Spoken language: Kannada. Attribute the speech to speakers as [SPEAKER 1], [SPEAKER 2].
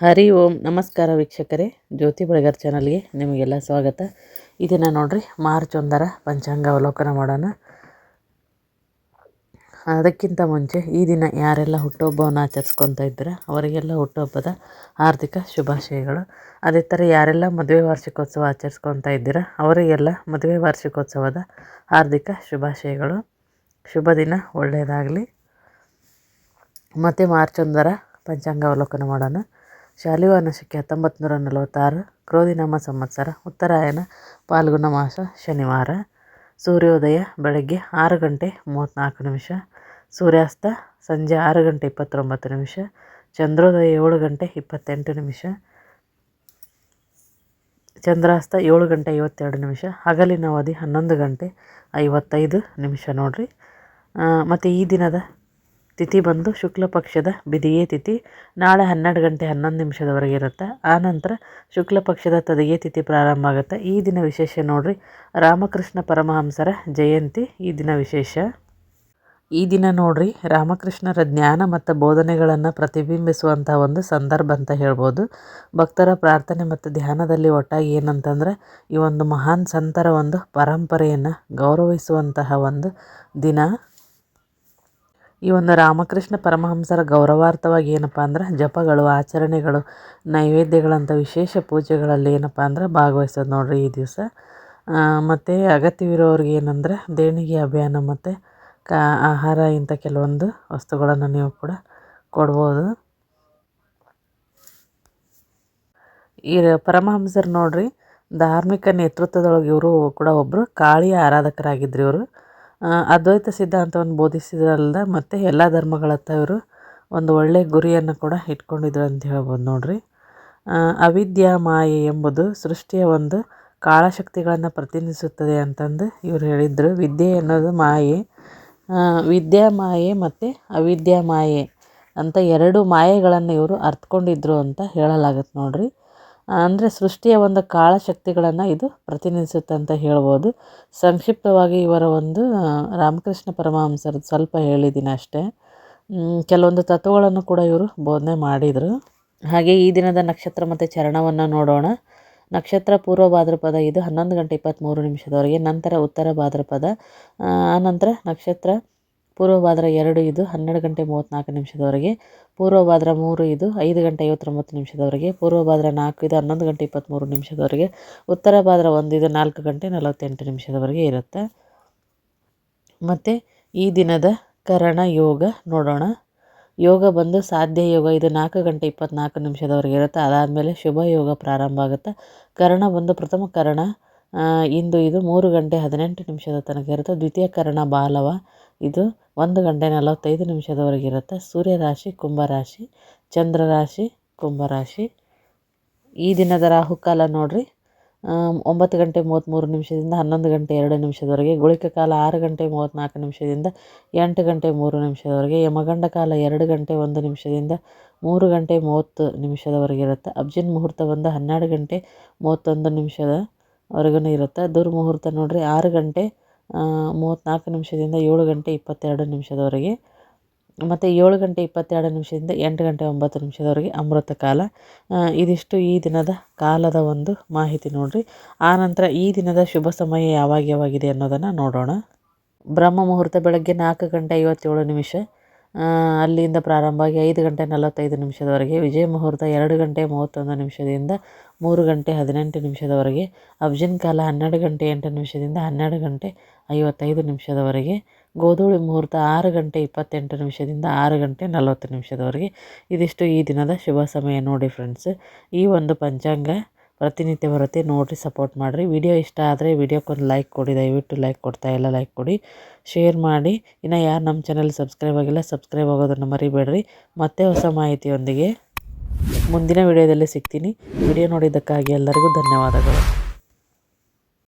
[SPEAKER 1] ಹರಿ ಓಂ, ನಮಸ್ಕಾರ ವೀಕ್ಷಕರೇ. ಜ್ಯೋತಿ ಬಳಗರ್ ಚಾನಲ್ಗೆ ನಿಮಗೆಲ್ಲ ಸ್ವಾಗತ. ಇದನ್ನು ನೋಡ್ರಿ, ಮಾರ್ಚ್ ಒಂದರ ಪಂಚಾಂಗ ಅವಲೋಕನ ಮಾಡೋಣ. ಅದಕ್ಕಿಂತ ಮುಂಚೆ ಈ ದಿನ ಯಾರೆಲ್ಲ ಹುಟ್ಟುಹಬ್ಬವನ್ನು ಆಚರಿಸ್ಕೊತಾ ಇದ್ದರೆ, ಅವರಿಗೆಲ್ಲ ಹುಟ್ಟುಹಬ್ಬದ ಹಾರ್ದಿಕ ಶುಭಾಶಯಗಳು. ಅದೇ ಥರ ಯಾರೆಲ್ಲ ಮದುವೆ ವಾರ್ಷಿಕೋತ್ಸವ ಆಚರಿಸ್ಕೊತಾ ಇದ್ದೀರ, ಅವರಿಗೆಲ್ಲ ಮದುವೆ ವಾರ್ಷಿಕೋತ್ಸವದ ಹಾರ್ದಿಕ ಶುಭಾಶಯಗಳು. ಶುಭ ದಿನ ಒಳ್ಳೆಯದಾಗಲಿ. ಮತ್ತು ಮಾರ್ಚ್ ಒಂದರ ಪಂಚಾಂಗ ಅವಲೋಕನ ಮಾಡೋಣ. ಶಾಲಿವಾನ ಶಕೆ ಹತ್ತೊಂಬತ್ತು ನೂರ ನಲವತ್ತಾರು, ಕ್ರೋಧಿನಾಮ ಸಂವತ್ಸರ, ಉತ್ತರಾಯಣ, ಪಾಲ್ಗುಣ ಮಾಸ, ಶನಿವಾರ, ಸೂರ್ಯೋದಯ, ಬೆಳಗ್ಗೆ ಆರು ಗಂಟೆ ಮೂವತ್ತ್ನಾಲ್ಕು ನಿಮಿಷ, ಸೂರ್ಯಾಸ್ತ ಸಂಜೆ ಆರು ಗಂಟೆ ಇಪ್ಪತ್ತೊಂಬತ್ತು ನಿಮಿಷ, ಚಂದ್ರೋದಯ ಏಳು ಗಂಟೆ ಇಪ್ಪತ್ತೆಂಟು ನಿಮಿಷ, ಚಂದ್ರಾಸ್ತ ಏಳು ಗಂಟೆ ಐವತ್ತೆರಡು ನಿಮಿಷ, ಹಗಲಿನ ಅವಧಿ ಹನ್ನೊಂದು ಗಂಟೆ ಐವತ್ತೈದು ನಿಮಿಷ ನೋಡಿರಿ. ಮತ್ತು ಈ ದಿನದ ತಿಥಿ ಬಂದು ಶುಕ್ಲ ಪಕ್ಷದ ಬಿದಿಗೆ ತಿಥಿ. ನಾಳೆ ಹನ್ನೆರಡು ಗಂಟೆ ಹನ್ನೊಂದು ನಿಮಿಷದವರೆಗೆ ಇರುತ್ತೆ. ಆನಂತರ ಶುಕ್ಲ ಪಕ್ಷದ ತದಿಗೆ ತಿಥಿ ಪ್ರಾರಂಭ ಆಗುತ್ತೆ. ಈ ದಿನ ವಿಶೇಷ ನೋಡ್ರಿ. ರಾಮಕೃಷ್ಣ ಪರಮಹಂಸರ ಜಯಂತಿ, ಈ ದಿನ ವಿಶೇಷ. ಈ ದಿನ ನೋಡ್ರಿ, ರಾಮಕೃಷ್ಣರ ಜ್ಞಾನ ಮತ್ತು ಬೋಧನೆಗಳನ್ನು ಪ್ರತಿಬಿಂಬಿಸುವಂಥ ಒಂದು ಸಂದರ್ಭ ಅಂತ ಹೇಳ್ಬೋದು. ಭಕ್ತರ ಪ್ರಾರ್ಥನೆ ಮತ್ತು ಧ್ಯಾನದಲ್ಲಿ ಒಟ್ಟಾಗಿ ಏನಂತಂದರೆ, ಈ ಒಂದು ಮಹಾನ್ ಸಂತರ ಒಂದು ಪರಂಪರೆಯನ್ನು ಗೌರವಿಸುವಂತಹ ಒಂದು ದಿನ. ಈ ಒಂದು ರಾಮಕೃಷ್ಣ ಪರಮಹಂಸರ ಗೌರವಾರ್ಥವಾಗಿ ಏನಪ್ಪ ಅಂದ್ರೆ ಜಪಗಳು, ಆಚರಣೆಗಳು, ನೈವೇದ್ಯಗಳಂಥ ವಿಶೇಷ ಪೂಜೆಗಳಲ್ಲಿ ಏನಪ್ಪ ಅಂದ್ರೆ ಭಾಗವಹಿಸೋದು ನೋಡ್ರಿ ಈ ದಿವಸ. ಮತ್ತು ಅಗತ್ಯವಿರೋರಿಗೆ ಏನಂದರೆ ದೇಣಿಗೆ ಅಭಿಯಾನ ಮತ್ತು ಕಾ, ಆಹಾರ ಇಂಥ ಕೆಲವೊಂದು ವಸ್ತುಗಳನ್ನು ನೀವು ಕೂಡ ಕೊಡ್ಬೋದು. ಈ ಪರಮಹಂಸರು ನೋಡ್ರಿ ಧಾರ್ಮಿಕ ನೇತೃತ್ವದೊಳಗೆ ಇವರು ಕೂಡ ಒಬ್ಬರು ಕಾಳಿಯ ಆರಾಧಕರಾಗಿದ್ರು ಇವರು. ಅದ್ವೈತ ಸಿದ್ಧಾಂತವನ್ನು ಬೋಧಿಸಿದ್ರಲ್ಲದೆ ಮತ್ತು ಎಲ್ಲ ಧರ್ಮಗಳತ್ತ ಇವರು ಒಂದು ಒಳ್ಳೆಯ ಗುರಿಯನ್ನು ಕೂಡ ಇಟ್ಕೊಂಡಿದ್ರು ಅಂತ ಹೇಳ್ಬೋದು ನೋಡ್ರಿ. ಅವಿದ್ಯಾ ಮಾಯೆ ಎಂಬುದು ಸೃಷ್ಟಿಯ ಒಂದು ಕಾಳಶಕ್ತಿಗಳನ್ನು ಪ್ರತಿನಿಧಿಸುತ್ತದೆ ಅಂತಂದು ಇವರು ಹೇಳಿದರು. ವಿದ್ಯೆ ಅನ್ನೋದು ಮಾಯೆ. ವಿದ್ಯಾ ಮಾಯೆ ಮತ್ತು ಅವಿದ್ಯಾ ಮಾಯೆ ಅಂತ ಎರಡು ಮಾಯೆಗಳನ್ನು ಇವರು ಅರ್ಥ್ಕೊಂಡಿದ್ರು ಅಂತ ಹೇಳಲಾಗತ್ತೆ ನೋಡ್ರಿ. ಅಂದರೆ ಸೃಷ್ಟಿಯ ಒಂದು ಕಾಳಶಕ್ತಿಗಳನ್ನು ಇದು ಪ್ರತಿನಿಧಿಸುತ್ತೆ ಅಂತ ಹೇಳ್ಬೋದು. ಸಂಕ್ಷಿಪ್ತವಾಗಿ ಇವರ ಒಂದು ರಾಮಕೃಷ್ಣ ಪರಮಹಂಸರದ್ದು ಸ್ವಲ್ಪ ಹೇಳಿದ್ದೀನಿ ಅಷ್ಟೇ. ಕೆಲವೊಂದು ತತ್ವಗಳನ್ನು ಕೂಡ ಇವರು ಬೋಧನೆ ಮಾಡಿದರು. ಹಾಗೆ ಈ ದಿನದ ನಕ್ಷತ್ರ ಮತ್ತು ಚರಣವನ್ನು ನೋಡೋಣ. ನಕ್ಷತ್ರ ಪೂರ್ವ ಭಾದ್ರಪದ ಇದು ಹನ್ನೊಂದು ಗಂಟೆ ಇಪ್ಪತ್ತ್ಮೂರು ನಿಮಿಷದವರೆಗೆ, ನಂತರ ಉತ್ತರ ಭಾದ್ರಪದ ಆನಂತರ ನಕ್ಷತ್ರ ಪೂರ್ವ ಭಾದ್ರ ಎರಡು ಇದು ಹನ್ನೆರಡು ಗಂಟೆ ಮೂವತ್ತ್ನಾಲ್ಕು ನಿಮಿಷದವರೆಗೆ ಪೂರ್ವಭಾದ್ರ ಮೂರು ಇದು ಐದು ಗಂಟೆ ಐವತ್ತೊಂಬತ್ತು ನಿಮಿಷದವರೆಗೆ ಪೂರ್ವಭಾದ್ರ ನಾಲ್ಕು ಇದು ಹನ್ನೊಂದು ಗಂಟೆ ಇಪ್ಪತ್ತ್ಮೂರು ನಿಮಿಷದವರೆಗೆ, ಉತ್ತರ ಭಾದ್ರ ಒಂದು ಇದು ನಾಲ್ಕು ಗಂಟೆ ನಲವತ್ತೆಂಟು ನಿಮಿಷದವರೆಗೆ ಇರುತ್ತೆ. ಮತ್ತು ಈ ದಿನದ ಕರಣ ಯೋಗ ನೋಡೋಣ. ಯೋಗ ಬಂದು ಸಾಧ್ಯ ಯೋಗ ಇದು ನಾಲ್ಕು ಗಂಟೆ ಇಪ್ಪತ್ತ್ನಾಲ್ಕು ನಿಮಿಷದವರೆಗೆ ಇರುತ್ತೆ. ಅದಾದಮೇಲೆ ಶುಭ ಯೋಗ ಪ್ರಾರಂಭ ಆಗುತ್ತೆ. ಕರಣ ಬಂದು ಪ್ರಥಮ ಕರಣ ಇಂದು ಇದು ಮೂರು ಗಂಟೆ ಹದಿನೆಂಟು ನಿಮಿಷದ ತನಕ ಇರುತ್ತೆ. ದ್ವಿತೀಯ ಕರಣ ಬಾಲವ. ಇದು ಒಂದು ಗಂಟೆ ನಲವತ್ತೈದು ನಿಮಿಷದವರೆಗೆ ಇರುತ್ತೆ. ಸೂರ್ಯರಾಶಿ, ಕುಂಭರಾಶಿ, ಚಂದ್ರರಾಶಿ, ಕುಂಭರಾಶಿ. ಈ ದಿನದ ರಾಹುಕಾಲ ನೋಡಿರಿ. ಒಂಬತ್ತು ಗಂಟೆ ಮೂವತ್ತ್ಮೂರು ನಿಮಿಷದಿಂದ ಹನ್ನೊಂದು ಗಂಟೆ ಎರಡು ನಿಮಿಷದವರೆಗೆ, ಗುಳಿಕ ಕಾಲ ಆರು ಗಂಟೆ ಮೂವತ್ತ್ನಾಲ್ಕು ನಿಮಿಷದಿಂದ ಎಂಟು ಗಂಟೆ ಮೂರು ನಿಮಿಷದವರೆಗೆ, ಯಮಗಂಡ ಕಾಲ ಎರಡು ಗಂಟೆ ಒಂದು ನಿಮಿಷದಿಂದ ಮೂರು ಗಂಟೆ ಮೂವತ್ತು ನಿಮಿಷದವರೆಗೆ ಇರುತ್ತೆ. ಅಬ್ಜಿನ್ ಮುಹೂರ್ತ ಬಂದು ಹನ್ನೆರಡು ಗಂಟೆ ಮೂವತ್ತೊಂದು ನಿಮಿಷದವರೆಗೂ ಇರುತ್ತೆ. ದುರ್ಮುಹೂರ್ತ ನೋಡಿರಿ, ಆರು ಗಂಟೆ ಮೂವತ್ತ್ನಾಲ್ಕು ನಿಮಿಷದಿಂದ ಏಳು ಗಂಟೆ ಇಪ್ಪತ್ತೆರಡು ನಿಮಿಷದವರೆಗೆ. ಮತ್ತು ಏಳು ಗಂಟೆ ಇಪ್ಪತ್ತೆರಡು ನಿಮಿಷದಿಂದ ಎಂಟು ಗಂಟೆ ಒಂಬತ್ತು ನಿಮಿಷದವರೆಗೆ ಅಮೃತ ಕಾಲ. ಇದಿಷ್ಟು ಈ ದಿನದ ಕಾಲದ ಒಂದು ಮಾಹಿತಿ ನೋಡಿರಿ. ಆನಂತರ ಈ ದಿನದ ಶುಭ ಸಮಯ ಯಾವಾಗ ಯಾವಾಗಿದೆ ಅನ್ನೋದನ್ನು ನೋಡೋಣ. ಬ್ರಹ್ಮ ಮುಹೂರ್ತ ಬೆಳಗ್ಗೆ ನಾಲ್ಕು ಗಂಟೆ ಐವತ್ತೇಳು ನಿಮಿಷ. ಅಲ್ಲಿಂದ ಪ್ರಾರಂಭ ಆಗಿ ಐದು ಗಂಟೆ ನಲವತ್ತೈದು ನಿಮಿಷದವರೆಗೆ, ವಿಜಯ ಮುಹೂರ್ತ ಎರಡು ಗಂಟೆ ಮೂವತ್ತೊಂದು ನಿಮಿಷದಿಂದ ಮೂರು ಗಂಟೆ ಹದಿನೆಂಟು ನಿಮಿಷದವರೆಗೆ ಅಬ್ಜಿನ್ ಕಾಲ ಹನ್ನೆರಡು ಗಂಟೆ ಎಂಟು ನಿಮಿಷದಿಂದ ಹನ್ನೆರಡು ಗಂಟೆ ಐವತ್ತೈದು ನಿಮಿಷದವರೆಗೆ, ಗೋಧೂಳಿ ಮುಹೂರ್ತ ಆರು ಗಂಟೆ ಇಪ್ಪತ್ತೆಂಟು ನಿಮಿಷದಿಂದ ಆರು ಗಂಟೆ ನಲವತ್ತು ನಿಮಿಷದವರೆಗೆ. ಇದಿಷ್ಟು ಈ ದಿನದ ಶುಭ ಸಮಯ ನೋಡಿ ಫ್ರೆಂಡ್ಸ್ ಈ ಒಂದು ಪಂಚಾಂಗ ಪ್ರತಿನಿತ್ಯ ಬರುತ್ತೆ, ನೋಡಿರಿ ಸಪೋರ್ಟ್ ಮಾಡಿರಿ. ವಿಡಿಯೋ ಇಷ್ಟ ಆದರೆ ವಿಡಿಯೋಕ್ಕೊಂದು ಲೈಕ್ ಕೊಡಿ, ದಯವಿಟ್ಟು ಲೈಕ್ ಕೊಡ್ತಾ ಇಲ್ಲ ಲೈಕ್ ಕೊಡಿ. ಶೇರ್ ಮಾಡಿ. ಇನ್ನು ಯಾರು ನಮ್ಮ ಚಾನಲ್ ಸಬ್ಸ್ಕ್ರೈಬ್ ಆಗಿಲ್ಲ ಸಬ್ಸ್ಕ್ರೈಬ್ ಆಗೋದನ್ನು ಮರಿಬೇಡ್ರಿ. ಮತ್ತೆ ಹೊಸ ಮಾಹಿತಿಯೊಂದಿಗೆ ಮುಂದಿನ ವಿಡಿಯೋದಲ್ಲಿ ಸಿಗ್ತೀನಿ. ವಿಡಿಯೋ ನೋಡಿದ್ದಕ್ಕಾಗಿ ಎಲ್ಲರಿಗೂ ಧನ್ಯವಾದಗಳು.